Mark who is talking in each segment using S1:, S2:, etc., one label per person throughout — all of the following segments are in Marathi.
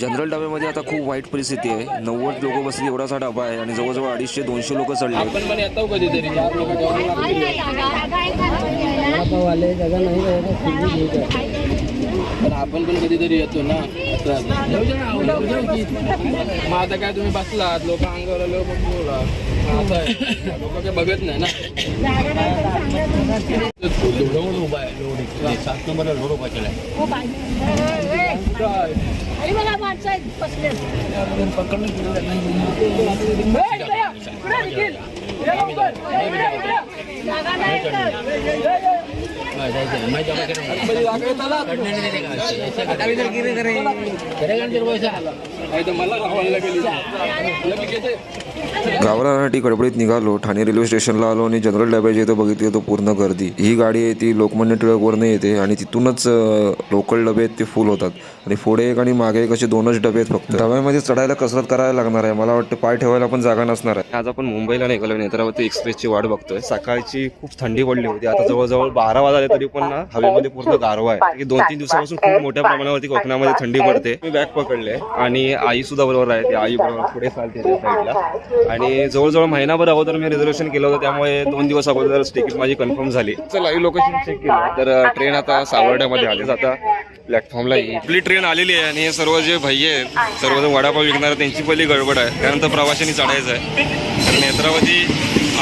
S1: जनरल डब्यामध्ये आता खूप वाईट परिस्थिती आहे. नव्वद लोक बसली एवढासा डबा आहे आणि जवळजवळ अडीचशे दोनशे लोक चढले आहेत.
S2: आपण पण कधीतरी.
S3: है
S2: येतो ना. मग आता काय तुम्ही बसलात? लोक अंगावर आलो लोक बघत नाही ना. उभा आहे. लोढी सात नंबरला पाहिजे
S4: आणि मला माणसं आहेत बसले जागा नाही
S2: मला राहायला गेली लगेच
S1: गावाला गडबडीत निघालो. ठाणे रेल्वे स्टेशनला आलो आणि जनरल डब्याच्या इथं बघितली तो पूर्ण गर्दी. ही गाडी आहे ती लोकमान्य टिळकवरनं येते आणि तिथूनच लोकल डबे आहेत ते फुल होतात. आणि पुढे एक आणि मागे एक असे दोनच डबे आहेत फक्त. डब्यामध्ये चढायला कसरत करायला लागणार आहे. मला वाटतं पाय ठेवायला पण जागा नसणार आहे. आज आपण मुंबईला निघालो नेत्रावती एक्सप्रेसची वाट बघतोय. सकाळची खूप थंडी पडली होती. आता जवळजवळ बारा वाजले तरी पण ना हवेमध्ये पूर्ण गारवा आहे. की दोन तीन दिवसापासून खूप मोठ्या प्रमाणावरती कोकणामध्ये थंडी पडते. मी बॅग पकडले आणि आई सुद्धा बरोबर आहे. ती आई बरोबर पुढे चालते साईडला आणि जवळजवळ महिनाभर अगोदर मी रिझर्वेशन केलं होतं त्यामुळे दोन दिवस अगोदरच तिकीट माझी कन्फर्म झाली. तर लाईव्ह लोकेशन चेक केलं. तर ट्रेन आता सावर्ड्यामध्ये आलीच आता प्लॅटफॉर्मला येईल. आपली ट्रेन आलेली आहे आणि हे सर्व जे भैये आहेत सर्वजण वडापाव विकणार आहेत, त्यांची पहिली गडबड आहे. त्यानंतर प्रवाशांनी चढायचं आहे. तर नेत्रावती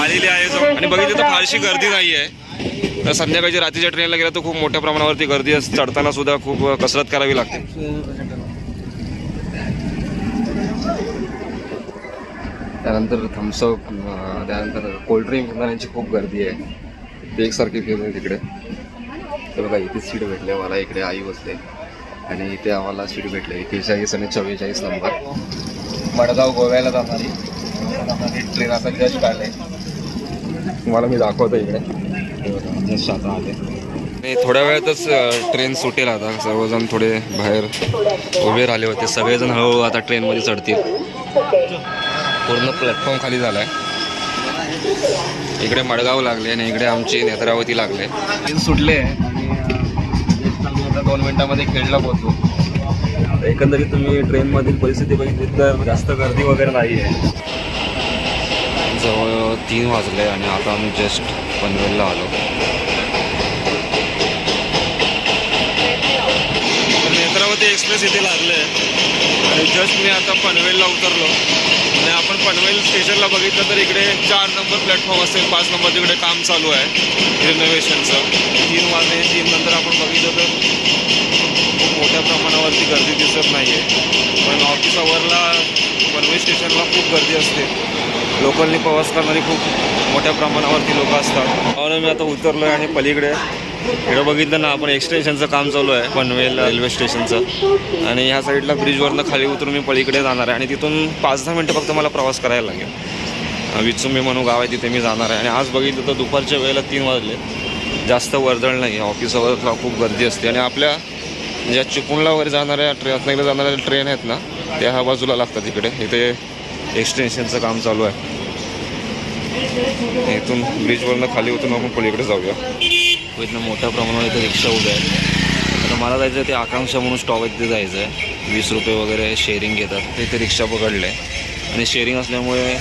S1: आलेली आहे आणि बघितलं तर फारशी गर्दी नाही आहे तर संध्याकाळची रात्रीच्या ट्रेनला गेलं तर खूप मोठ्या प्रमाणावरती गर्दी असते चढताना सुद्धा खूप कसरत करावी लागते. त्यानंतर थम्सअप त्यानंतर कोल्ड्रिंक खूप गर्दी आहे. ते एकसारखी आहे तिकडे. तर बघा इथे सीट भेटले मला इकडे आई बसले. आणि इथे आम्हाला सीट भेटले. एकेचाळीस आणि चव्वेचाळीस नंबर मडगाव गोव्याला जाणारी. ट्रेन आता जस्ट काढले तुम्हाला मी दाखवतो इकडे. जस्ट आता आले. थोड्या वेळातच ट्रेन सुटेल आता. सर्वजण थोडे बाहेर उभे राहिले होते. सगळेजण हळूहळू आता ट्रेनमध्ये चढतील. पूर्ण प्लॅटफॉर्म खाली झालाय. इकडे मडगाव लागले आणि इकडे आमची नेत्रावती लागले. ट्रेन सुटले आणि दोन मिनिटामध्ये खेळला पोहोचू एकंदरीत तुम्ही ट्रेनमधील परिस्थिती बघितली तर जास्त गर्दी वगैरे नाही आहे जवळ तीन वाजले आणि आता आम्ही जस्ट पनवेलला आलो. नेत्रावती एक्सप्रेस इथे लागले. आणि जस्ट मी आता पनवेलला उतरलो. आणि आपण पनवेल स्टेशनला बघितलं तर इकडे चार नंबर प्लॅटफॉर्म असेल पाच नंबर तिकडे काम चालू आहे रिनोव्हेशनचं तीन वाजले तीन नंतर आपण बघितलं तर खूप मोठ्या प्रमाणावरती गर्दी दिसत नाही आहे पण ऑफिस आवरला पनवेल स्टेशनला खूप गर्दी असते. लोकलनी प्रवास करणारी खूप मोठ्या प्रमाणावरती लोक असतात. हो म्हणून मी आता उतरलो आहे आणि पलीकडे इकडं बघितलं ना आपण एक्सटेन्शनचं काम चालू आहे पनवेल रेल्वे स्टेशनचं आणि ह्या साईडला ब्रिजवरनं खाली उतरून मी पलीकडे जाणार आहे. आणि तिथून पाच दहा मिनटं फक्त मला प्रवास करायला लागेल. विचुंबी म्हणून गाव आहे तिथे मी जाणार आहे. आणि आज बघितलं तर दुपारच्या वेळेला तीन वाजले. जास्त वर्दळ नाही आहे ऑफिसवरला खूप गर्दी असते. आणि आपल्या ज्या चिपळूणला वगैरे जाणाऱ्या ट्रे रत्नागिरीला जाणाऱ्या ट्रेन आहेत ना त्या ह्या बाजूला लागतात इकडे. इथे एक्सटेन्शनचं काम चालू आहे. इथून ब्रिजवरनं खाली उतरून आपण पलीकडे जाऊया. इथनं मोठ्या प्रमाणावर इथे रिक्षा उभ्या आहेत. तर मला जायचं ते आकांक्षा म्हणून स्टॉप आहे तिथे जायचं आहे. वीस रुपये वगैरे शेअरिंग घेतात. तिथे रिक्षा पकडले. आणि शेअरिंग असल्यामुळे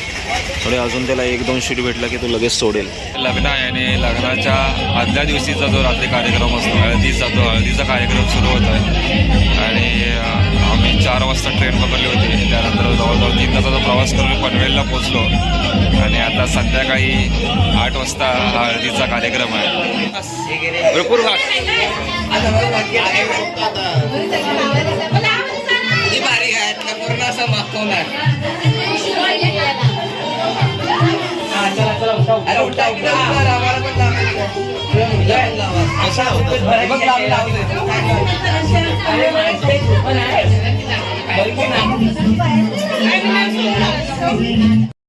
S1: थोडे अजून त्याला एक दोन शीट भेटला की तो लगेच सोडेल. लग्न आहे आणि लग्नाच्या आदल्या दिवशीचा जो रात्री कार्यक्रम असतो हळदीचा तो हळदीचा कार्यक्रम सुरू होत आहे. आणि आम्ही चार वाजता ट्रेन पकडली होती. त्यानंतर जवळजवळ तीन तासाचा प्रवास करून मी पनवेलला पोचलो आणि आता संध्याकाळी आठ वाजता हा हळदीचा कार्यक्रम आहे. भरपूर घाट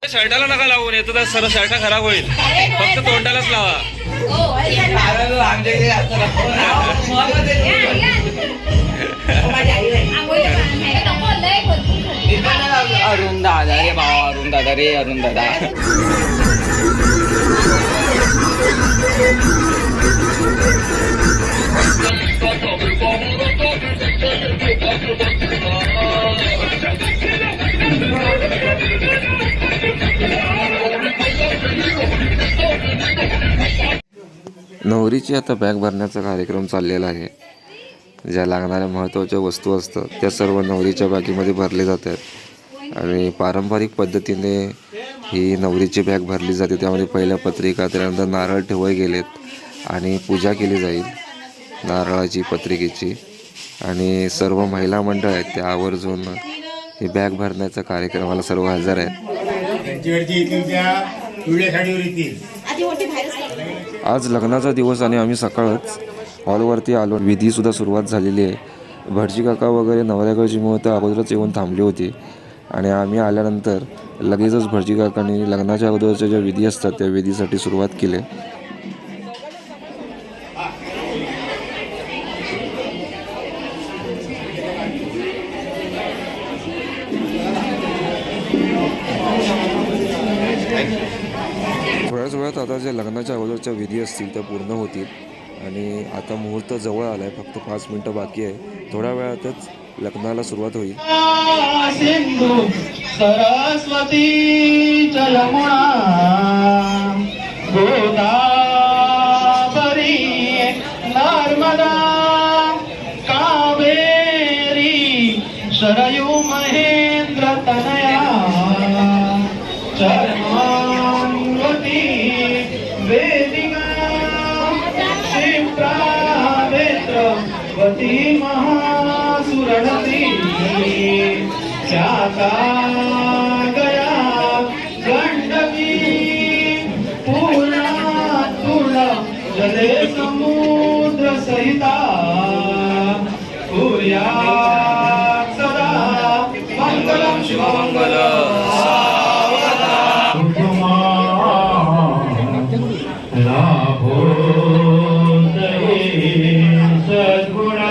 S1: शर्टाला नका लावून येतो तर सर शर्ट खराब होईल. फक्त तोंडालाच लावा.
S2: अरुण दादा रे भावा अरुण दादा रे अरुण दादा.
S1: नवरीची आता बॅग भरण्याचा कार्यक्रम चाललेला आहे. ज्या लागणाऱ्या महत्त्वाच्या वस्तू असतात त्या सर्व नवरीच्या बॅगेमध्ये भरले जातात. आणि पारंपरिक पद्धतीने ही नवरीची बॅग भरली जाते. त्यामध्ये पहिल्या पत्रिका त्यानंतर नारळ ठेवले गेलेत आणि पूजा केली जाईल नारळाची पत्रिकेची. आणि सर्व महिला मंडळ आहेत त्या आवर्जून ही बॅग भरण्याच्या कार्यक्रमाला सर्व हजर आहेत. आज लग्नाचा दिवस आणि आम्ही सकाळच हॉलवरती आलो. विधीसुद्धा सुरुवात झालेली आहे. भटजी काका वगैरे नवऱ्याकडची मुहूर्त अगोदरच येऊन थांबली होती. आणि आम्ही आल्यानंतर लगेचच भटजी काकांनी लग्नाच्या अगोदरच्या ज्या विधी असतात त्या विधीसाठी सुरुवात केली. थोड्याच वेळात आता ज्या लग्नाच्या अगोदरच्या विधी असतील त्या पूर्ण होतील. आणि आता मुहूर्त जवळ आला आहे फक्त पाच मिनटं बाकी आहे. थोड्या वेळातच लग्नाला सुरुवात होईल.
S5: सरस्वती जले समुद्र सहिता कुर्या सदा मंगलम शिवमंगल लाभो सद्गुणा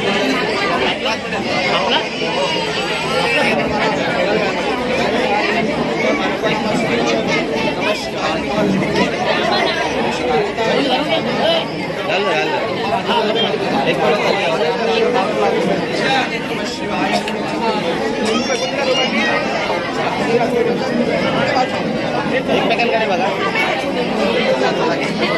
S5: भूया सदा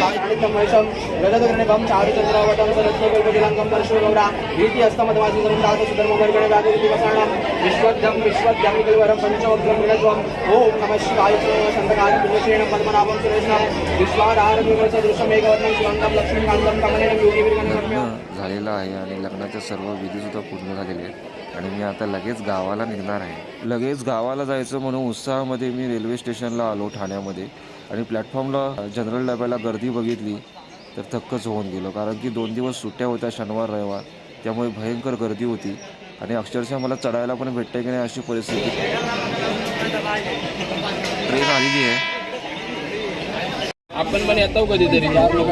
S5: मंगलम शुभमंगलम
S6: महिषं गजगरणिभं चारुचन्द्रावतं सरस्वकल्पतिलङ्कं परशुगौडा भीति हस्तमधवासिन्दरं दातसुधर्मवर्गणे व्याधिरिति वसाणां विश्वद्धं विश्वद्धं विकलवरं पञ्चवग्रं मृगत्वम् ॐ नमः शिवाय सन्दकारि पुण्यश्रेणं पद्मनाभं सुरेशं विश्वाधारविमर्शदृश्यमेकवर्णं शिवन्तं लक्ष्मीकान्तं कमलेन योगीवीरगणमर्म्य
S1: लग्न झालेलं आहे आणि लग्नाच्या सर्व विधीसुद्धा पूर्ण झालेले आहेत. आणि मी आता लगेच गावाला निघणार आहे. लगेच गावाला जायचं म्हणून उत्साहामध्ये मी रेल्वे स्टेशनला आलो ठाण्यामध्ये. आणि प्लॅटफॉर्मला जनरल डब्याला गर्दी बघितली तर थक्कच होऊन गेलो. कारण की दोन दिवस सुट्ट्या होत्या शनिवार रविवार. त्यामुळे भयंकर गर्दी होती. आणि अक्षरशः मला चढायला पण भेटते की नाही अशी परिस्थिती. ट्रेन आलेली आहे.
S2: आपण पण येतो कधीतरी. चार लोक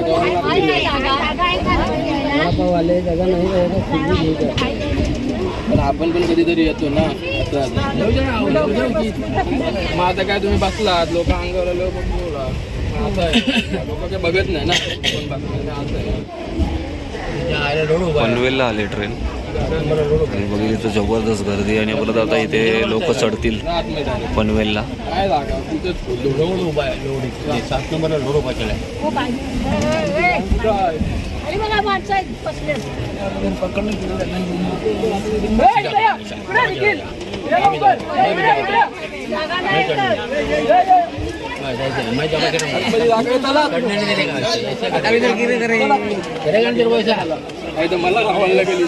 S2: पण आपण पण कधीतरी येतो ना. मग आता काय तुम्ही बसलात? लोक अंगावर लोक काय बघत नाही ना.
S1: पनवेलला आले ट्रेन आणि बघितली तर जबरदस्त गर्दी आणि परत आता इथे लोक चढतील. पनवेलला.
S2: काय जागा तिथेच लोड उभा आहे लोड. सात नंबरला
S4: बघा माणसं आहेत बसले जागा नाही तर.
S2: मला आवडलं गेली